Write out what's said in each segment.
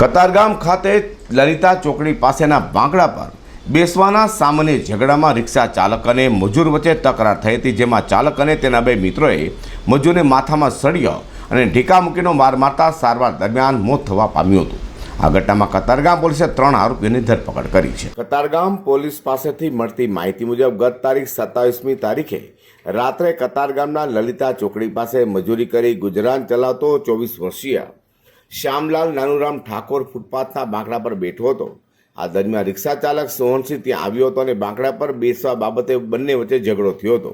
કતારગામ ખાતે લલિતા ચોકડી પાસેના બાંકડા પર બેસવાના સામાન્ય ઝઘડામાં રિક્ષા ચાલક અને મજૂર વચ્ચે તકરાર થઈ હતી, જેમાં ચાલક અને તેના બે મિત્રોએ મજૂરને માથામાં સળિયો અને ઢીકા મૂકીનો માર મારતા સારવાર દરમિયાન મોત થવા પામ્યું હતું. આ ઘટનામાં કતારગામ પોલીસે ત્રણ આરોપીઓની ધરપકડ કરી છે. કતારગામ પોલીસ પાસેથી મળતી માહિતી મુજબ ગત તારીખ સત્તાવીસમી તારીખે રાત્રે કતારગામના લલિતા ચોકડી પાસે મજૂરી કરી ગુજરાન ચલાવતો ચોવીસ વર્ષીય શ્યામલાલ નાનુરામ ઠાકોર ફૂટપાથના બાંકડા પર બેઠો હતો. આ દરમિયાન રિક્ષા ચાલક સોહનસિંહ ત્યાં આવ્યો હતો અને બાંકડા પર બેસવા બાબતે બંને વચ્ચે ઝઘડો થયો હતો,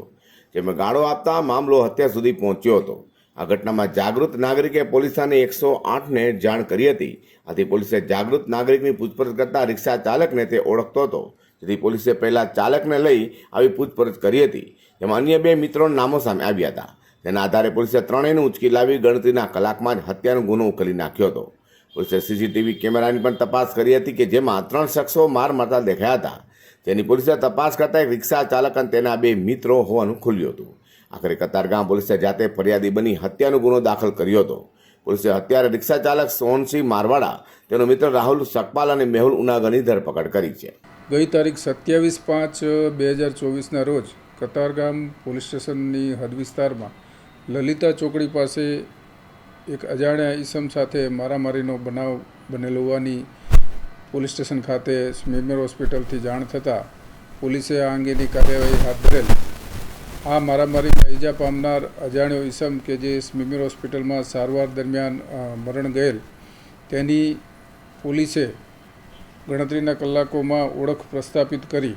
જેમાં ગાળો આપતા મામલો હત્યા સુધી પહોંચ્યો હતો. આ ઘટનામાં જાગૃત નાગરિકે પોલીસાને એકસો આઠને જાણ કરી હતી. આથી પોલીસે જાગૃત નાગરિકની પૂછપરછ કરતા રિક્ષા ચાલકને તે ઓળખતો હતો. જેથી પોલીસે પહેલા ચાલકને લઈ આવી પૂછપરછ કરી હતી. જેમાં અન્ય બે મિત્રોના નામો સામે આવ્યા હતા. તેના આધારે પોલીસે ત્રણેયને ઉચકી લાવી ગણતરીના કલાકમાં જ હત્યાનો ગુનો ઉકેલી નાખ્યો હતો. પોલીસે સીસીટીવી કેમેરાની પણ તપાસ કરી હતી કે જેમાં ત્રણ શખ્સો માર મારતા દેખાયા હતા. જેની પોલીસે તપાસ કરતા એક રિક્ષા ચાલક અને તેના બે મિત્રો હોવાનું ખુલ્યું હતું. આખરે કતારગામ પોલીસે જાતે ફરિયાદી બની હત્યાનો ગુનો દાખલ કર્યો હતો. પોલીસે હત્યારે રિક્ષા ચાલક સોહનસિંહ મારવાડા, તેનો મિત્ર રાહુલ સકપાલ અને મેહુલ ઉનાગરની ધરપકડ કરી છે. ગઈ તારીખ સત્યાવીસ પાંચ, બે હજાર ચોવીસના રોજ કતારગામ પોલીસ સ્ટેશનની હદ વિસ્તારમાં લલિતા ચોકડી પાસે એક અજાણ્યા ઈસમ સાથે મારામારીનો બનાવ બનેલો હોવાની પોલીસ સ્ટેશન ખાતે સ્મીમેર હોસ્પિટલથી જાણ થતાં પોલીસે આ અંગેની કાર્યવાહી હાથ ધરેલ. આ મારામારીમાં ઈજા પામનાર અજાણ્યો ઈસમ કે જે સ્મીમેર હોસ્પિટલમાં સારવાર દરમિયાન મરણ ગયેલ, તેની પોલીસે ગણતરીના કલાકોમાં ઓળખ પ્રસ્થાપિત કરી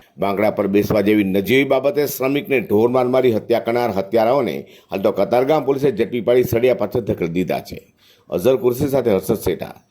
બાંકડા પર બેસવા જેવી નજીવી બાબતે શ્રમિકને ઢોર માર હત્યા કરનાર હત્યારાઓને હાલ તો કતારગામ પોલીસે ઝડપી પાડી સળિયા પાછળ ધકેલી દીધા છે. અઝર કુર્સી સાથે હર્ષદ શેઠા.